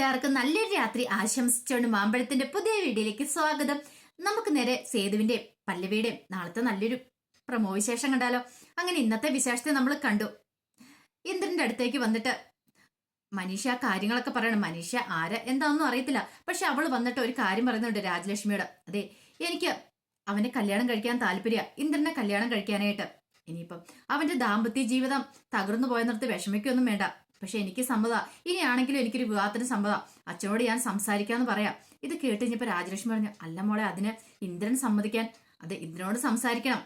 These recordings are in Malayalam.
കൂട്ടുകാർക്ക് നല്ലൊരു രാത്രി ആശംസിച്ചുകൊണ്ട് മാമ്പഴത്തിന്റെ പുതിയ വീഡിയോയിലേക്ക് സ്വാഗതം. നമുക്ക് നേരെ സേതുവിന്റെ പല്ലവിയുടെയും നാളത്തെ നല്ലൊരു പ്രമോ വിശേഷം കണ്ടാലോ? അങ്ങനെ ഇന്നത്തെ വിശേഷത്തെ നമ്മൾ കണ്ടു. ഇന്ദ്രന്റെ അടുത്തേക്ക് വന്നിട്ട് മനീഷ കാര്യങ്ങളൊക്കെ പറയണം. മനീഷ ആര്? എന്താണെന്നും അറിയത്തില്ല. പക്ഷെ അവൾ വന്നിട്ട് ഒരു കാര്യം പറയുന്നുണ്ട് രാജലക്ഷ്മിയോട്. അതെ എനിക്ക് അവനെ കല്യാണം കഴിക്കാൻ താല്പര്യ. ഇന്ദ്രനെ കല്യാണം കഴിക്കാനായിട്ട്. ഇനിയിപ്പം അവന്റെ ദാമ്പത്യ ജീവിതം തകർന്നു പോയ നിർത്തി വിഷമിക്കൊന്നും വേണ്ട. പക്ഷെ എനിക്ക് സമ്മത. ഇനിയാണെങ്കിലും എനിക്കൊരു വിവാഹത്തിന് സമ്മത. അച്ഛനോട് ഞാൻ സംസാരിക്കാന്ന് പറയാം. ഇത് കേട്ട് കഴിഞ്ഞപ്പോ രാജലക്ഷ്മി പറഞ്ഞു അല്ല മോളെ അതിന് ഇന്ദ്രൻ സമ്മതിക്കാൻ അത് ഇന്ദ്രനോട് സംസാരിക്കണം.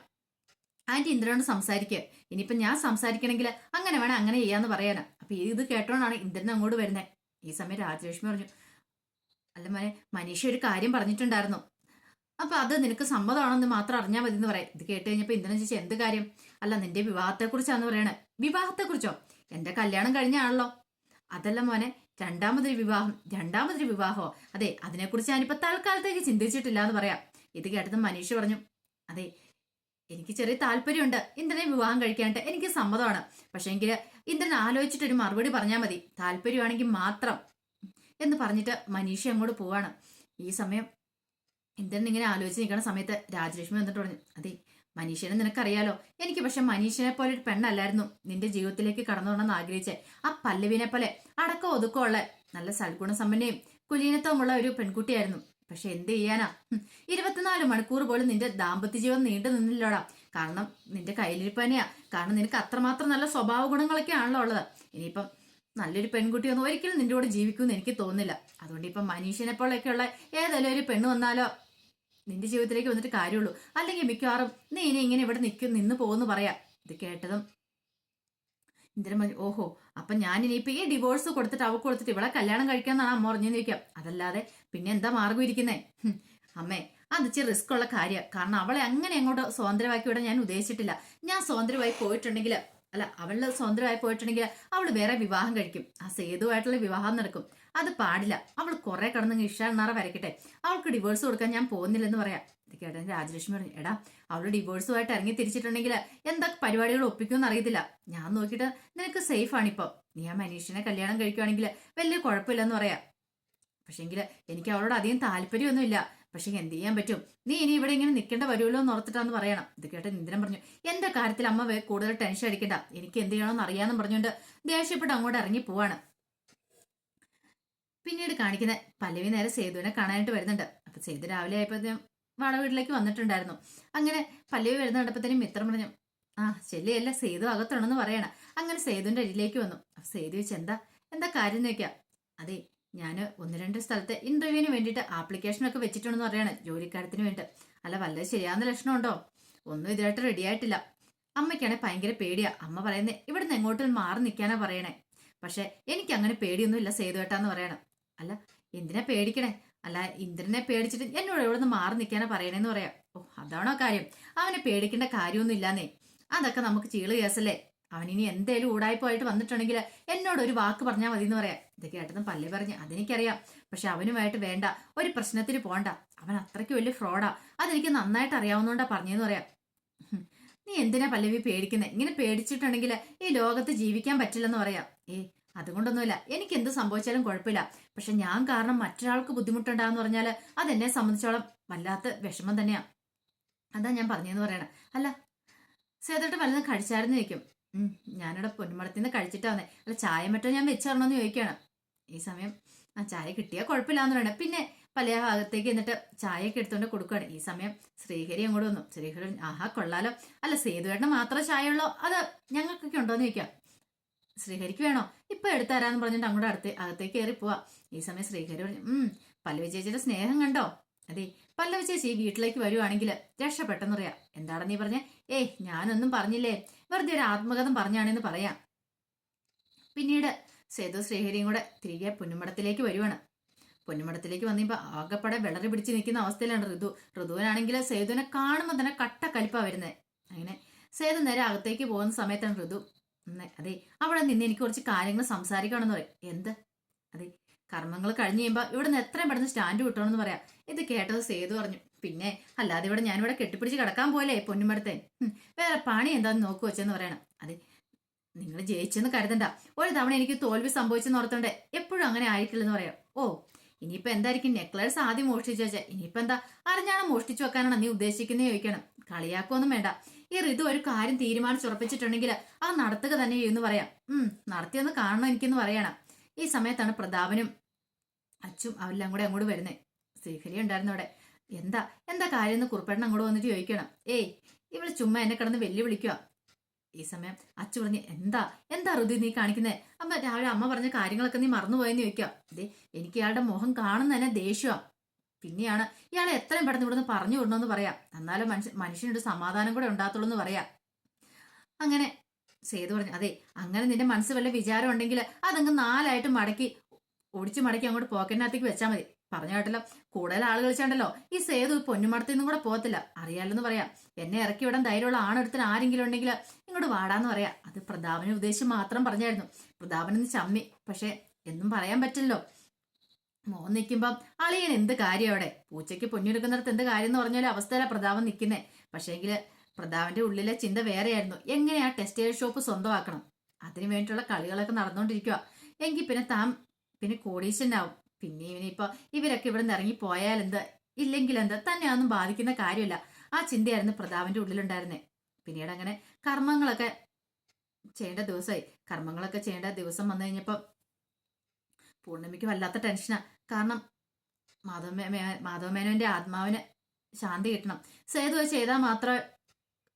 ആന്റി ഇന്ദ്രനോട് സംസാരിക്കുക ഇനിയിപ്പൊ ഞാൻ സംസാരിക്കണമെങ്കിൽ അങ്ങനെ വേണം അങ്ങനെ ചെയ്യാന്ന് പറയാന്. അപ്പൊ ഇത് കേട്ടോണ്ടാണ് ഇന്ദ്രൻ അങ്ങോട്ട് വരുന്നത് ഈ സമയം രാജലക്ഷ്മി പറഞ്ഞു അല്ല മോനെ മനീഷ ഒരു കാര്യം പറഞ്ഞിട്ടുണ്ടായിരുന്നു. അപ്പൊ അത് നിനക്ക് സമ്മതമാണെന്ന് മാത്രം അറിഞ്ഞാൽ മതി എന്ന് പറയാം. ഇത് കേട്ട് കഴിഞ്ഞപ്പോ ഇന്ദ്രൻ ചേച്ചി എന്ത് കാര്യം? അല്ല നിന്റെ വിവാഹത്തെക്കുറിച്ചാന്ന് പറയണേ. വിവാഹത്തെക്കുറിച്ചോ? എന്റെ കല്യാണം കഴിഞ്ഞാണല്ലോ. അതല്ല മോനെ രണ്ടാമതൊരു വിവാഹം രണ്ടാമതൊരു വിവാഹമോ? അതെ അതിനെക്കുറിച്ച് ഞാനിപ്പോ തൽക്കാലത്തേക്ക് ചിന്തിച്ചിട്ടില്ല എന്ന് പറയാം. ഇത് കേട്ടത് മനീഷ് പറഞ്ഞു അതെ എനിക്ക് ചെറിയ താല്പര്യമുണ്ട്. ഇന്ദ്രനെ വിവാഹം കഴിക്കാനായിട്ട് എനിക്ക് സമ്മതമാണ്. പക്ഷേ എങ്കിൽ ഇന്ദ്രൻ ആലോചിച്ചിട്ട് ഒരു മറുപടി പറഞ്ഞാൽ മതി. താല്പര്യമാണെങ്കിൽ മാത്രം. എന്ന് പറഞ്ഞിട്ട് മനീഷ അങ്ങോട്ട് പോവാണ്. ഈ സമയം ഇന്ദ്രൻ ഇങ്ങനെ ആലോചിച്ച് നിൽക്കുന്ന സമയത്ത് രാജലക്ഷ്മി വന്നിട്ട് പറഞ്ഞു അതെ മനീഷനെ നിനക്കറിയാലോ? എനിക്ക് പക്ഷെ മനീഷിനെ പോലെ ഒരു പെണ്ണല്ലായിരുന്നു. നിന്റെ ജീവിതത്തിലേക്ക് കടന്നു ആഗ്രഹിച്ചേ. ആ പല്ലവിനെ പോലെ അടക്കം ഒതുക്കമുള്ള നല്ല സൽഗുണ സമ്പന്നയും കുലീനത്വമുള്ള ഒരു പെൺകുട്ടിയായിരുന്നു. പക്ഷെ എന്ത് ചെയ്യാനാ? ഇരുപത്തിനാല് മണിക്കൂർ പോലും നിന്റെ ദാമ്പത്യ ജീവിതം നീണ്ടു നിന്നില്ലോടാ. കാരണം നിന്റെ കയ്യിലിരിപ്പ് തന്നെയാ. കാരണം നിനക്ക് അത്രമാത്രം നല്ല സ്വഭാവ ഗുണങ്ങളൊക്കെ ആണല്ലോ ഉള്ളത്. ഇനിയിപ്പം നല്ലൊരു പെൺകുട്ടിയൊന്നും ഒരിക്കലും നിന്റെ കൂടെ ജീവിക്കുമെന്ന് എനിക്ക് തോന്നുന്നില്ല. അതുകൊണ്ട് ഇപ്പം മനീഷിനെ പോലെയൊക്കെയുള്ള ഏതെങ്കിലും ഒരു പെണ്ണ് വന്നാലോ? നിന്റെ ജീവിതത്തിലേക്ക് വന്നിട്ട് കാര്യമുള്ളൂ. അല്ലെങ്കിൽ മിക്കവാറും നീ ഇനി ഇങ്ങനെ ഇവിടെ നിൽക്കും നിന്ന് പോകുന്നു പറയാം. ഇത് കേട്ടതും പറഞ്ഞു ഓഹോ അപ്പൊ ഞാൻ ഇനിയിപ്പോ ഈ ഡിവോഴ്സ് കൊടുത്തിട്ട് അവൾക്ക് കൊടുത്തിട്ട് ഇവിടെ കല്യാണം കഴിക്കാന്നാണ് അമ്മ പറഞ്ഞെന്ന് നിൽക്കാം അതല്ലാതെ പിന്നെ എന്താ മാർഗം ഇരിക്കുന്നേ? അമ്മേ അത് ഇച്ചിരി റിസ്ക് ഉള്ള കാര്യമാണ് കാരണം അവളെ അങ്ങനെ അങ്ങോട്ട് സ്വതന്ത്രമാക്കി വിടാൻ ഞാൻ ഉദ്ദേശിച്ചിട്ടില്ല. ഞാൻ സ്വതന്ത്രമായി പോയിട്ടുണ്ടെങ്കിൽ അല്ല അവൾ സ്വന്തമായി പോയിട്ടുണ്ടെങ്കിൽ അവൾ വേറെ വിവാഹം കഴിക്കും. ആ സേതുവായിട്ടുള്ള വിവാഹം നടക്കും. അത് പാടില്ല. അവൾ കുറെ കടന്ന് നാറ വരയ്ക്കട്ടെ. അവൾക്ക് ഡിവോഴ്സ് കൊടുക്കാൻ ഞാൻ പോകുന്നില്ലെന്ന് പറയാം. ഇത് കേട്ടൻ രാജലക്ഷ്മി പറഞ്ഞു എടാ അവൾ ഡിവോഴ്സുമായിട്ട് ഇറങ്ങി തിരിച്ചിട്ടുണ്ടെങ്കിൽ എന്തൊക്കെ പരിപാടികൾ ഒപ്പിക്കുമെന്ന് അറിയത്തില്ല. ഞാൻ നോക്കിയിട്ട് നിനക്ക് സേഫ് ആണിപ്പോ നീ ആ മനീഷിനെ കല്യാണം കഴിക്കുവാണെങ്കിൽ വലിയ കുഴപ്പമില്ലെന്ന് പറയാം. പക്ഷെങ്കിൽ എനിക്ക് അവളോട് അധികം താല്പര്യമൊന്നുമില്ല. പക്ഷെ എന്ത് ചെയ്യാൻ പറ്റും? നീ ഇനി ഇവിടെ ഇങ്ങനെ നിൽക്കേണ്ട വരുമല്ലോ എന്ന് ഓർത്തിട്ടാന്ന് പറയണം. ഇത് കേട്ട് ഇന്ദ്രൻ പറഞ്ഞു. എന്റെ കാര്യത്തിൽ അമ്മ കൂടുതൽ ടെൻഷൻ അടിക്കണ്ട. എനിക്ക് എന്ത് ചെയ്യണമെന്ന് അറിയാമെന്ന് പറഞ്ഞുകൊണ്ട് ദേഷ്യപ്പെട്ട് അങ്ങോട്ട് ഇറങ്ങി പോവാണ്. പിന്നീട് കാണിക്കുന്ന പല്ലവി നേരെ സേതുവിനെ കാണാനായിട്ട് വരുന്നുണ്ട്. അപ്പൊ സേതു രാവിലെ ആയപ്പോഴത്തേനും വാടക വീട്ടിലേക്ക് വന്നിട്ടുണ്ടായിരുന്നു. അങ്ങനെ പല്ലവി വരുന്ന കണ്ടപ്പോഴത്തേനും മിത്രം പറഞ്ഞു ആ ശല്യല്ല സേതു അകത്തുണ്ടെന്ന് പറയണം. അങ്ങനെ സേതുവിന്റെ അടിയിലേക്ക് വന്നു. സേതു വെച്ച് എന്താ? എന്താ കാര്യം നോക്കിയാ അതെ ഞാൻ ഒന്ന് രണ്ട് സ്ഥലത്തെ ഇന്റർവ്യൂവിന് വേണ്ടിയിട്ട് ആപ്ലിക്കേഷനൊക്കെ വെച്ചിട്ടുണ്ടെന്ന് പറയാണ് ജോലിക്കാരത്തിന് വേണ്ടി അല്ല വല്ലത് ശരിയാവുന്ന ലക്ഷണമുണ്ടോ? ഒന്നും ഇതുമായിട്ട് റെഡി ആയിട്ടില്ല. അമ്മയ്ക്കാണെ ഭയങ്കര പേടിയാ. അമ്മ പറയുന്നേ ഇവിടുന്ന് എങ്ങോട്ടും മാറി നിൽക്കാനാ പറയണേ. പക്ഷെ എനിക്ക് അങ്ങനെ പേടിയൊന്നും പേടിയൊന്നുമില്ല സേതുവേട്ടാന്ന് പറയണം. അല്ല എന്തിനാ പേടിക്കണേ? അല്ല ഇന്ദ്രനെ പേടിച്ചിട്ട് എന്നോട് ഇവിടുന്ന് മാറി നിൽക്കാനാ പറയണേന്ന് പറയാം. ഓ അതാണോ കാര്യം? അവനെ പേടിക്കേണ്ട കാര്യമൊന്നും ഇല്ലാന്നേ അതൊക്കെ നമുക്ക് ചീൾ കേസല്ലേ? അവനിനി എന്തേലും ഊടായ്പായിട്ട് വന്നിട്ടുണ്ടെങ്കിൽ എന്നോട് ഒരു വാക്ക് പറഞ്ഞാൽ മതി എന്ന് പറയാം. ഇത് കേട്ടതും പല്ലി പറഞ്ഞ് അതെനിക്കറിയാം. പക്ഷെ അവനുമായിട്ട് വേണ്ട. ഒരു പ്രശ്നത്തിന് പോണ്ട. അവൻ അത്രയ്ക്ക് വലിയ ഫ്രോഡാ. അതെനിക്ക് നന്നായിട്ട് അറിയാവുന്നതുകൊണ്ടാ പറഞ്ഞെന്ന് പറയാം. നീ എന്തിനാ പല്ലവി പേടിക്കുന്നത് ഇങ്ങനെ പേടിച്ചിട്ടുണ്ടെങ്കിൽ ഈ ലോകത്ത് ജീവിക്കാൻ പറ്റില്ലെന്ന് പറയാം. ഏ അതുകൊണ്ടൊന്നുമില്ല. എനിക്ക് എന്ത് സംഭവിച്ചാലും കുഴപ്പമില്ല. പക്ഷെ ഞാൻ കാരണം മറ്റൊരാൾക്ക് ബുദ്ധിമുട്ടുണ്ടാന്ന് പറഞ്ഞാൽ അതെന്നെ സംബന്ധിച്ചോളം വല്ലാത്ത വിഷമം തന്നെയാ. അതാ ഞാൻ പറഞ്ഞെന്ന് പറയണം. അല്ല സേതോട്ട് വല്ലതും കഴിച്ചായിരുന്നു ഉം, ഞാനിവിടെ പൊന്മടത്തിൽ നിന്ന് കഴിച്ചിട്ടാന്നേ അല്ല ചായ മറ്റോ ഞാൻ വെച്ച് ചോദിക്കുകയാണ് ഈ സമയം ആ ചായ കിട്ടിയാൽ കുഴപ്പമില്ലാന്ന് പറയണേ. പിന്നെ പല ഭാഗത്തേക്ക് എന്നിട്ട് ചായയൊക്കെ എടുത്തുകൊണ്ട് കൊടുക്കുകയാണ് ഈ സമയം ശ്രീഹരി അങ്ങോട്ട് വന്നു. ശ്രീഹരി ആഹാ കൊള്ളാലോ. അല്ല സേതുവേട്ടന് മാത്രം ചായ ഉള്ളോ അത് ഞങ്ങൾക്കൊക്കെ ഉണ്ടോന്ന് ചോദിക്കാം. ശ്രീഹരിക്ക് വേണോ? ഇപ്പൊ എടുത്തരാന്ന് പറഞ്ഞിട്ട് അങ്ങോട്ട് അടുത്ത് അകത്തേക്ക് കയറി പോവാ. ഈ സമയം ശ്രീഹരി പറഞ്ഞു ഉം പല്ലവി ചേച്ചിയുടെ സ്നേഹം കണ്ടോ? അതെ പല്ലവി ചേച്ചി വീട്ടിലേക്ക് വരുവാണെങ്കിൽ രക്ഷപ്പെട്ടെന്ന് പറയാം എന്താണെന്ന് നീ പറഞ്ഞേ? ഏയ് ഞാനൊന്നും പറഞ്ഞില്ലേ? വെറുതെ ഒരു ആത്മകഥം പറഞ്ഞാണെന്ന് പറയാം. പിന്നീട് സേതു ശ്രീഹരിയും കൂടെ തിരികെ പൊന്നുമടത്തിലേക്ക് വരുവാണ്. പൊന്നുമടത്തിലേക്ക് വന്നിപ്പോ ആകെപ്പടെ വിളറി പിടിച്ച് നിൽക്കുന്ന അവസ്ഥയിലാണ് ഋതു. ഋതുവിനാണെങ്കിൽ സേതുവിനെ കാണുമ്പോൾ തന്നെ കട്ട കലിപ്പാ വരുന്നത് അങ്ങനെ സേതു നേരെ അകത്തേക്ക് പോകുന്ന സമയത്താണ് ഋതു. അതെ അവിടെ നിന്ന് എനിക്ക് കുറച്ച് കാര്യങ്ങൾ സംസാരിക്കണമെന്ന് പറയും. എന്ത്? അതെ കർമ്മങ്ങൾ കഴിഞ്ഞ് കഴിയുമ്പോൾ ഇവിടെ നിന്ന് എത്രയും പെട്ടെന്ന് സ്റ്റാൻഡ് കിട്ടണമെന്ന് പറയാം. ഇത് കേട്ടത് സേതു പറഞ്ഞു പിന്നെ അല്ലാതെ ഇവിടെ ഞാനിവിടെ കെട്ടിപ്പിടിച്ച് കിടക്കാൻ പോലെ പൊന്നുമടത്തെ? വേറെ പണി എന്താന്ന് നോക്കു വെച്ചെന്ന് പറയണം. അതെ നിങ്ങൾ ജയിച്ചെന്ന് കരുതണ്ട. ഒരു തവണ എനിക്ക് തോൽവി സംഭവിച്ചെന്ന് ഓർത്തോണ്ട് എപ്പോഴും അങ്ങനെ ആയിട്ടില്ലെന്ന് പറയാം. ഓ ഇനിയിപ്പോ എന്തായിരിക്കും? നെക്ലേസ് ആദ്യം മോഷ്ടിച്ചു വെച്ചാൽ ഇനിയിപ്പോ എന്താ? അറിഞ്ഞാണോ മോഷ്ടിച്ചു വെക്കാനാണ് നീ ഉദ്ദേശിക്കുന്നത് ചോദിക്കണം. കളിയാക്കൊന്നും വേണ്ട. ഈ ഋതു ഒരു കാര്യം തീരുമാനിച്ചുറപ്പിച്ചിട്ടുണ്ടെങ്കിൽ ആ നടത്തുക തന്നെ ചെയ്യുമെന്ന് പറയാം. ഉം നടത്തിയെന്ന് കാണണം എനിക്കെന്ന് പറയണം. ഈ സമയത്താണ് പ്രതാപനും അച്ചും അവരെല്ലാം കൂടെ അങ്ങോട്ട് വരുന്നത് ശ്രീഹരി ഉണ്ടായിരുന്നു അവിടെ. എന്താ എന്താ കാര്യം എന്ന് കുറുപ്പേട്ടൻ അങ്ങോട്ട് വന്നിട്ട് ചോദിക്കണം. ഏയ് ഇവൾ ചുമ്മാ എന്നെ കിടന്ന് വെല്ലുവിളിക്കുക ഈ സമയം അച്ചു പറഞ്ഞ് എന്താ എന്താ ഋതി നീ കാണിക്കുന്നേ? അമ്മ രാവിലെ അമ്മ പറഞ്ഞ കാര്യങ്ങളൊക്കെ നീ മറന്നുപോയെന്ന് ചോദിക്കാം ഇതേ എനിക്ക് ഇയാളുടെ മുഖം കാണുന്ന തന്നെ ദേഷ്യമാ പിന്നെയാണ് ഇയാളെ എത്രയും പെട്ടെന്ന് ഇവിടുന്ന് പറഞ്ഞു വിടണമെന്ന് പറയാം. എന്നാലും മനുഷ്യ മനുഷ്യനൊരു സമാധാനം കൂടെ ഉണ്ടാകത്തുള്ളൂ എന്ന് പറയാം. അങ്ങനെ സേതു പറഞ്ഞു. അതെ അങ്ങനെ നിന്റെ മനസ്സ് വല്ല വിചാരം ഉണ്ടെങ്കിൽ അതങ്ങ് നാലായിട്ട് മടക്കി ഒടിച്ചു മടക്കി അങ്ങോട്ട് പോക്കറ്റിനകത്തേക്ക് വെച്ചാൽ മതി. പറഞ്ഞു കേട്ടല്ലോ കൂടുതൽ ആളുകൾ വെച്ചാണ്ടല്ലോ ഈ സേതു പൊന്നുമടത്തിൽ നിന്നും കൂടെ പോകത്തില്ല. അറിയാലെന്ന് പറയാം. എന്നെ ഇറക്കി വിടാൻ ധൈര്യമുള്ള ആണെടുത്തിന് ആരെങ്കിലും ഉണ്ടെങ്കിൽ ഇങ്ങോട്ട് വാടാന്ന് പറയാം. അത് പ്രതാപനെ ഉദ്ദേശിച്ച് മാത്രം പറഞ്ഞായിരുന്നു. പ്രതാപനെന്ന് ചമ്മി. പക്ഷെ എന്നും പറയാൻ പറ്റില്ലല്ലോ. മോൻ നിൽക്കുമ്പം അളിയൻ എന്ത് കാര്യം അവിടെ? പൂച്ചയ്ക്ക് പൊന്നെടുക്കുന്നിടത്ത് എന്ത് കാര്യം എന്ന് പറഞ്ഞാലും അവസ്ഥയിലാണ് പ്രതാപം നിൽക്കുന്നത് പക്ഷേങ്കിൽ പ്രതാപന്റെ ഉള്ളിലെ ചിന്ത വേറെയായിരുന്നു. എങ്ങനെ ആ ടെക്സ്റ്റൈൽ ഷോപ്പ് സ്വന്തമാക്കണം? അതിനു വേണ്ടിയിട്ടുള്ള കളികളൊക്കെ നടന്നുകൊണ്ടിരിക്കുക എങ്കിൽ പിന്നെ താൻ പിന്നെ കോടീശ്വരനാവും. പിന്നെ ഇവനിപ്പോ ഇവരൊക്കെ ഇവിടെ നിന്ന് ഇറങ്ങി പോയാൽ എന്ത്? ഇല്ലെങ്കിൽ എന്ത്? തന്നെ അതൊന്നും ബാധിക്കുന്ന കാര്യമില്ല. ആ ചിന്തയായിരുന്നു പ്രതാപന്റെ ഉള്ളിലുണ്ടായിരുന്നേ. പിന്നീട് അങ്ങനെ കർമ്മങ്ങളൊക്കെ ചെയ്യേണ്ട ദിവസമായി. കർമ്മങ്ങളൊക്കെ ചെയ്യേണ്ട ദിവസം വന്നു കഴിഞ്ഞപ്പോൾ പൂർണിമയ്ക്ക് വല്ലാത്ത ടെൻഷനാ കാരണം മാധവ മാധവമേനോന്റെ ആത്മാവിന് ശാന്തി കിട്ടണം. സേതു ചെയ്താൽ മാത്രമേ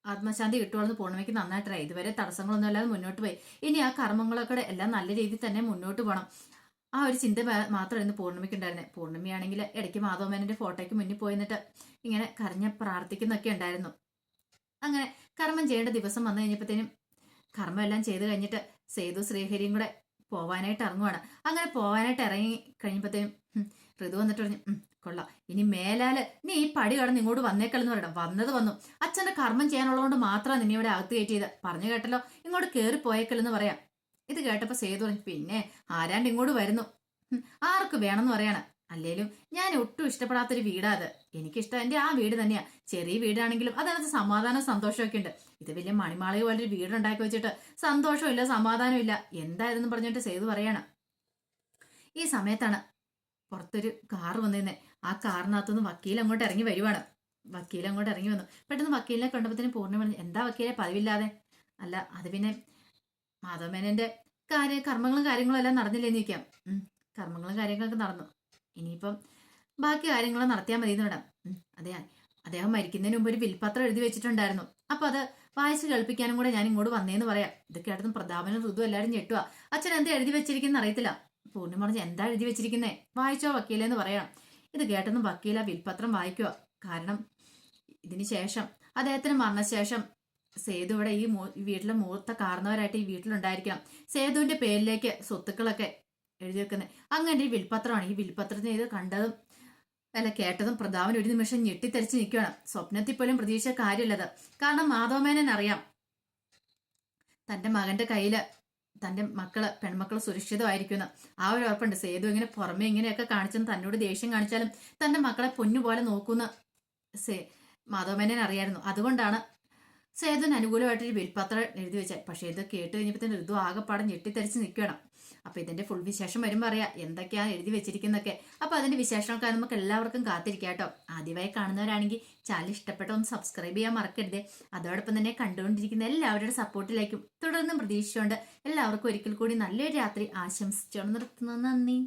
ആത്മശാന്തി കിട്ടുവാണെന്ന് എന്ന് പൂർണിമയ്ക്ക് നന്നായിട്ടറിയാം. ഇതുവരെ തടസ്സങ്ങളൊന്നും അല്ലാതെ മുന്നോട്ട് പോയി. ഇനി ആ കർമ്മങ്ങളൊക്കെ എല്ലാം നല്ല രീതിയിൽ തന്നെ മുന്നോട്ട് പോകണം ആ ഒരു ചിന്ത മാത്രമായിരുന്നു പൂർണിമയ്ക്ക് ഉണ്ടായിരുന്നത് പൂർണിമയാണെങ്കിൽ ഇടയ്ക്ക് മാധവമേനന്റെ ഫോട്ടോയ്ക്ക് മുന്നിൽ പോയി നിന്നിട്ട് ഇങ്ങനെ കരഞ്ഞ് പ്രാർത്ഥിക്കുന്നൊക്കെ ഉണ്ടായിരുന്നു. അങ്ങനെ കർമ്മം ചെയ്യേണ്ട ദിവസം വന്നു കഴിഞ്ഞപ്പോഴത്തേനും കർമ്മം എല്ലാം ചെയ്ത് കഴിഞ്ഞിട്ട് സേതു ശ്രീഹരിയും കൂടെ പോവാനായിട്ട് ഇറങ്ങുവാണ്. അങ്ങനെ പോവാനായിട്ട് ഇറങ്ങി കഴിയുമ്പോഴത്തേനും ഉം, ഋതു വന്നിട്ട് പറഞ്ഞു "ഉം, കൊള്ളാം. ഇനി മേലാൽ നീ ഈ പടി കടന്ന് ഇങ്ങോട്ട് വന്നേക്കല്ലെന്ന് പറയണം. വന്നത് വന്നു. അച്ഛന്റെ കർമ്മം ചെയ്യാനുള്ളതുകൊണ്ട് മാത്രം നിന്നെ ഇവിടെ അകത്ത് കയറ്റിയത്. പറഞ്ഞു കേട്ടല്ലോ? ഇങ്ങോട്ട് കയറി പോയേക്കല്ലെന്ന് പറയാം. ഇത് കേട്ടപ്പോ സേതു പറഞ്ഞു പിന്നെ ആരാണ്ട് ഇങ്ങോട്ട് വരുന്നു? ആർക്ക് വേണമെന്ന് പറയാണ്. അല്ലേലും ഞാൻ ഒട്ടും ഇഷ്ടപ്പെടാത്തൊരു വീടാ അത്. എനിക്കിഷ്ടം എന്റെ ആ വീട് തന്നെയാ. ചെറിയ വീടാണെങ്കിലും അതിനകത്ത് സമാധാനം സന്തോഷമൊക്കെ ഉണ്ട്. ഇത് വലിയ മണിമാളിക പോലൊരു വീടുണ്ടാക്കി വെച്ചിട്ട് സന്തോഷമില്ല സമാധാനമില്ല എന്തായിരുന്നു പറഞ്ഞിട്ട് സേതു പറയാണ്. ഈ സമയത്താണ് പുറത്തൊരു കാർ വന്നിരുന്നേ ആ കാറിനകത്തുനിന്ന് വക്കീൽ അങ്ങോട്ട് ഇറങ്ങി വരുവാണ്. വക്കീൽ അങ്ങോട്ട് ഇറങ്ങി വന്നു. പെട്ടെന്ന് വക്കീലിനെ കണ്ടപ്പോൾ പൂർണ പറഞ്ഞു എന്താ വക്കീലെ പതിവില്ലാതെ? അല്ല അത് പിന്നെ മാധവമേനന്റെ കാര്യ കർമ്മങ്ങളും കാര്യങ്ങളും എല്ലാം നടന്നില്ലെന്ന് ചോദിക്കാം. ഉം, കർമ്മങ്ങളും കാര്യങ്ങളൊക്കെ നടന്നു. ഇനിയിപ്പം ബാക്കി കാര്യങ്ങൾ നടത്തിയാൽ മതി എന്ന് അതെ അദ്ദേഹം മരിക്കുന്നതിന് മുമ്പ് ഒരു വിൽപത്രം എഴുതി വെച്ചിട്ടുണ്ടായിരുന്നു. അപ്പൊ അത് വായിച്ച് കേൾപ്പിക്കാനും കൂടെ ഞാൻ ഇങ്ങോട്ട് വന്നേന്ന് പറയാം. ഇതൊക്കെ അടുത്തും പ്രതാപനും ഋതു എല്ലാവരും ഞെട്ടുക അച്ഛൻ എന്താ എഴുതി വെച്ചിരിക്കുന്ന അറിയത്തില്ല. പൂർണി പറഞ്ഞ് എന്താ എഴുതി വെച്ചിരിക്കുന്നേ? വായിച്ചോ വക്കീലെന്ന് പറയണം. ഇത് കേട്ടൊന്നും വക്കീല വിൽപത്രം വായിക്കുക. കാരണം ഇതിന് ശേഷം അദ്ദേഹത്തിന് മരണശേഷം സേതു ഇവിടെ ഈ വീട്ടിലെ മൂത്ത കാരണവരായിട്ട് ഈ വീട്ടിലുണ്ടായിരിക്കണം. സേതുവിന്റെ പേരിലേക്ക് സ്വത്തുക്കളൊക്കെ എഴുതി വെക്കുന്നത് അങ്ങനെ ഒരു വിൽപത്രമാണ്. ഈ വിൽപത്രത്തിന് ഇത് കണ്ടതും അല്ല കേട്ടതും പ്രതാപൻ ഒരു നിമിഷം ഞെട്ടിത്തെറിച്ച് നിൽക്കുകയാണ്. സ്വപ്നത്തിൽ പോലും പ്രതീക്ഷ കാര്യമില്ലത് കാരണം മാധവമേനൻ അറിയാം തന്റെ മകന്റെ കയ്യിൽ തന്റെ മക്കൾ പെൺമക്കൾ സുരക്ഷിതമായിരിക്കുന്ന ആ ഒരു ഉറപ്പുണ്ട്. സേതു ഇങ്ങനെ പുറമെ ഇങ്ങനെയൊക്കെ കാണിച്ചെന്ന് തന്നോട് ദേഷ്യം കാണിച്ചാലും തന്റെ മക്കളെ പൊന്നുപോലെ നോക്കുന്ന സേ മാധവമേനെ അറിയായിരുന്നു. അതുകൊണ്ടാണ് സേതുവിന് അനുകൂലമായിട്ടൊരു വിൽപ്പത്രം എഴുതി വെച്ചത്. പക്ഷേ ഇത് കേട്ട് കഴിഞ്ഞപ്പോൾ തന്നെ ഋതു ആകെപ്പാടം ഞെട്ടിത്തെറിച്ച് നിൽക്കണം അപ്പൊ ഇതിന്റെ ഫുൾ വിശേഷം വരുമ്പോൾ അറിയാം എന്തൊക്കെയാണ് എഴുതി വെച്ചിരിക്കുന്നൊക്കെ അപ്പൊ അതിന്റെ വിശേഷമൊക്കെ നമുക്ക് എല്ലാവർക്കും കാത്തിരിക്കാട്ടോ ആദ്യമായി കാണുന്നവരാണെങ്കിൽ ചാനൽ ഇഷ്ടപ്പെട്ട ഒന്ന് സബ്സ്ക്രൈബ് ചെയ്യാൻ മറക്കരുത്. അതോടൊപ്പം തന്നെ കണ്ടുകൊണ്ടിരിക്കുന്ന എല്ലാവരുടെ സപ്പോർട്ടിലേക്കും തുടർന്നും പ്രതീക്ഷിച്ചുകൊണ്ട് എല്ലാവർക്കും ഒരിക്കൽ കൂടി നല്ലൊരു രാത്രി ആശംസിച്ചുകൊണ്ട് നിർത്തുന്നു. നന്ദി.